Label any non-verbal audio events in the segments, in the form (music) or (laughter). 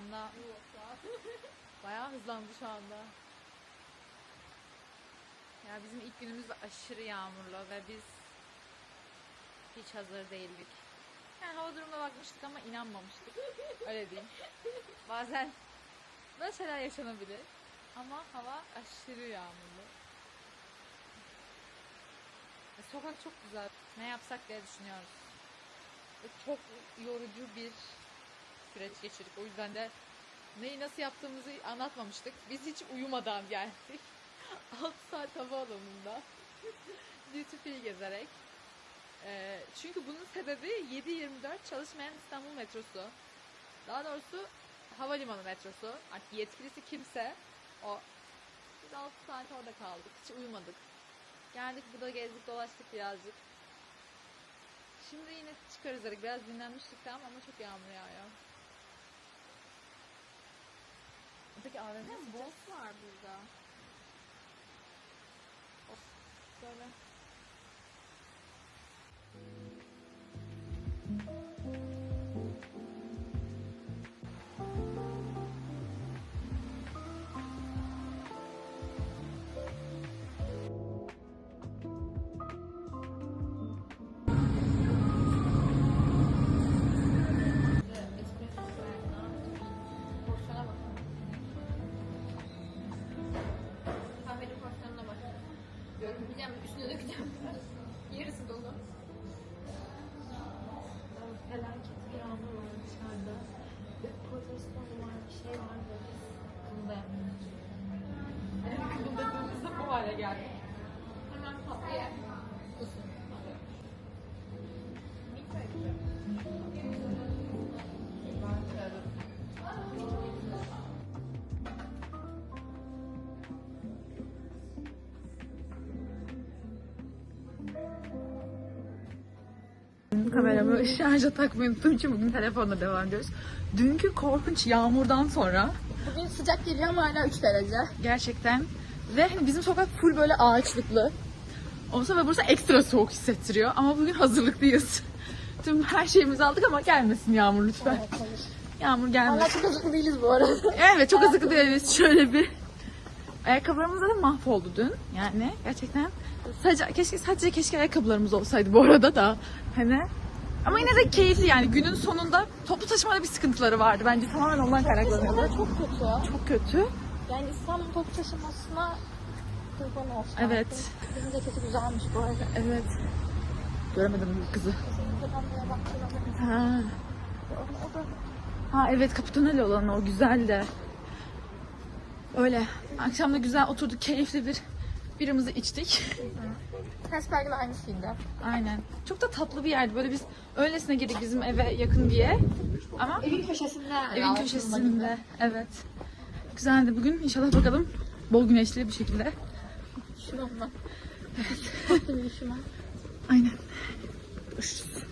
Anda bayağı hızlandı şu anda. Ya bizim ilk günümüz aşırı yağmurlu ve biz hiç hazır değildik. Yani hava durumuna bakmıştık ama inanmamıştık. Öyle diyeyim. Bazen böyle şeyler yaşanabilir. Ama hava aşırı yağmurlu. E, Sokak çok güzel. Ne yapsak diye düşünüyoruz. Ve çok yorucu bir süreç geçirdik. O yüzden de neyi nasıl yaptığımızı anlatmamıştık. Biz hiç uyumadan geldik. (laughs) 6 saat havaalanında (laughs) duty free gezerek. Ee, çünkü bunun sebebi 7-24 çalışmayan İstanbul metrosu. Daha doğrusu havalimanı metrosu. Artık yetkilisi kimse o. Biz 6 saat orada kaldık. Hiç uyumadık. Geldik burada gezdik dolaştık birazcık. Şimdi yine çıkarız dedik. Biraz dinlenmiştik tamam ama çok yağmur yağıyor. Peki AVM Boss var burada. Böyle. Yeah. (laughs) Kameramı (laughs) şarja takmayı unuttuğum için bugün telefonla devam ediyoruz. Dünkü korkunç yağmurdan sonra Bugün sıcak geliyor ama hala 3 derece. gerçekten ve hani bizim sokak full böyle ağaçlıklı. Olsa ve burası ekstra soğuk hissettiriyor ama bugün hazırlıklıyız. (laughs) Tüm her şeyimizi aldık ama gelmesin yağmur lütfen. Yağmur Hala gelmesin. çok hazırlı değiliz bu arada. Evet çok hazırlıklı değiliz. Şöyle bir ayakkabılarımız da mahvoldu dün. Yani gerçekten sadece keşke sadece keşke ayakkabılarımız olsaydı bu arada da hani ama yine de keyifli yani günün sonunda toplu taşımada bir sıkıntıları vardı. Bence tamamen ondan kaynaklanıyordu. çok kötü. Çok kötü. Yani İstanbul top taşımasına kurban olsun. Evet. artık. Kızın ceketi güzelmiş bu arada. Evet. Göremedim bu kızı. Ha. Ha evet kapitoneli olan o güzel de. Öyle. Akşam da güzel oturduk keyifli bir birimizi içtik. Kasperg'in aynısıydı. Aynen. Çok da tatlı bir yerdi. Böyle biz öylesine girdik bizim eve yakın diye. Ama Evin köşesinde. evin köşesinde. Evet. Güzeldi bugün. İnşallah bakalım bol güneşli bir şekilde. Şuna bak. Tatlı bir şuna. Aynen. Görüşürüz.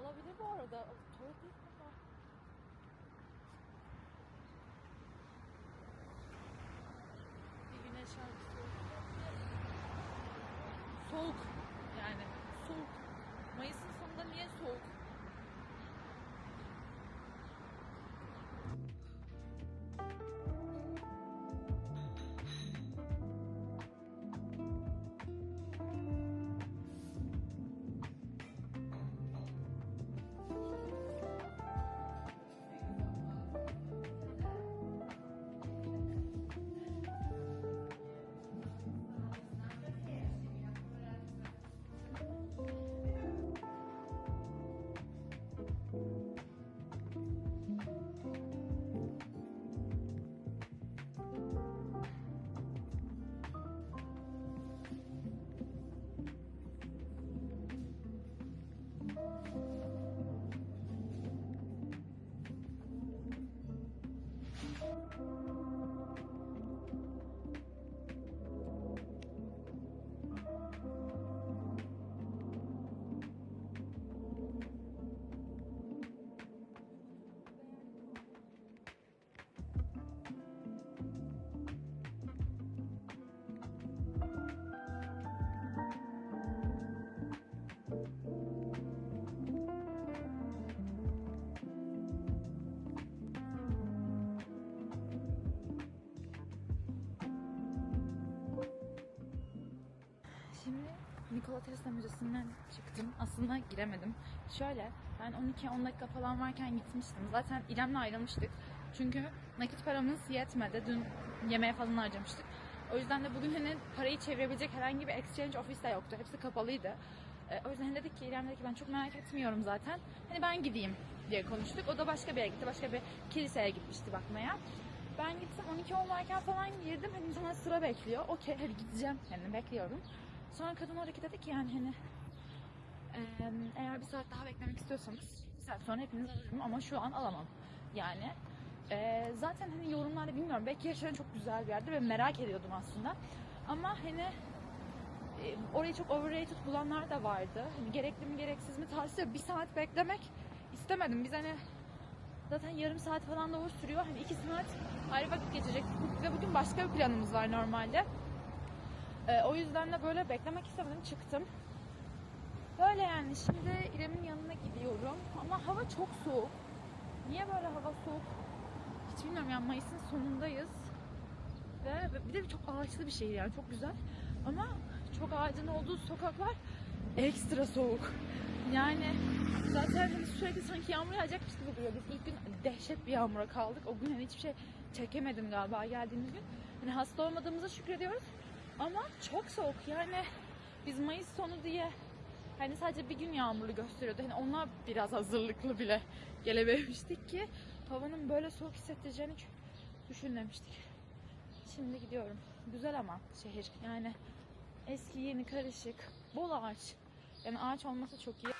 Olabilir bu arada. Tuvalet değil mi bu? Bir güneş şarkısı. Soğuk. Şimdi Nikola Tesla Müzesi'nden çıktım. Aslında giremedim. Şöyle, ben 12-10 dakika falan varken gitmiştim. Zaten İrem'le ayrılmıştık. Çünkü nakit paramız yetmedi. Dün yemeğe falan harcamıştık. O yüzden de bugün hani parayı çevirebilecek herhangi bir exchange ofis de yoktu. Hepsi kapalıydı. E, o yüzden dedik ki İrem dedi ki ben çok merak etmiyorum zaten. Hani ben gideyim diye konuştuk. O da başka bir yere gitti. Başka bir kiliseye gitmişti bakmaya. Ben gittim 12-10 varken falan girdim. Hani insanlar sıra bekliyor. Okey hadi gideceğim. Yani bekliyorum. Sonra kadın oradaki dedi ki yani hani eğer bir saat daha beklemek istiyorsanız bir saat sonra hepinizi alırım ama şu an alamam. Yani eee, zaten hani yorumlarda bilmiyorum belki yaşayan çok güzel bir yerde ve merak ediyordum aslında. Ama hani e, orayı çok overrated bulanlar da vardı. Hani gerekli mi gereksiz mi tartışıyor. Bir saat beklemek istemedim. Biz hani zaten yarım saat falan da o sürüyor. Hani iki saat ayrı vakit geçecek. Ve bugün başka bir planımız var normalde. Ee, o yüzden de böyle beklemek istemedim çıktım. Böyle yani şimdi İrem'in yanına gidiyorum ama hava çok soğuk. Niye böyle hava soğuk? Hiç bilmiyorum yani Mayıs'ın sonundayız. Ve bir de çok ağaçlı bir şehir yani çok güzel. Ama çok ağacın olduğu sokaklar ekstra soğuk. Yani zaten hani sürekli sanki yağmur yağacakmış gibi duruyor. Biz ilk gün dehşet bir yağmura kaldık. O gün hani hiçbir şey çekemedim galiba geldiğimiz gün. Hani hasta olmadığımıza şükrediyoruz. Ama çok soğuk yani biz Mayıs sonu diye hani sadece bir gün yağmurlu gösteriyordu. Hani onlar biraz hazırlıklı bile gelememiştik ki havanın böyle soğuk hissettireceğini hiç düşünmemiştik. Şimdi gidiyorum. Güzel ama şehir. Yani eski yeni karışık. Bol ağaç. Yani ağaç olması çok iyi.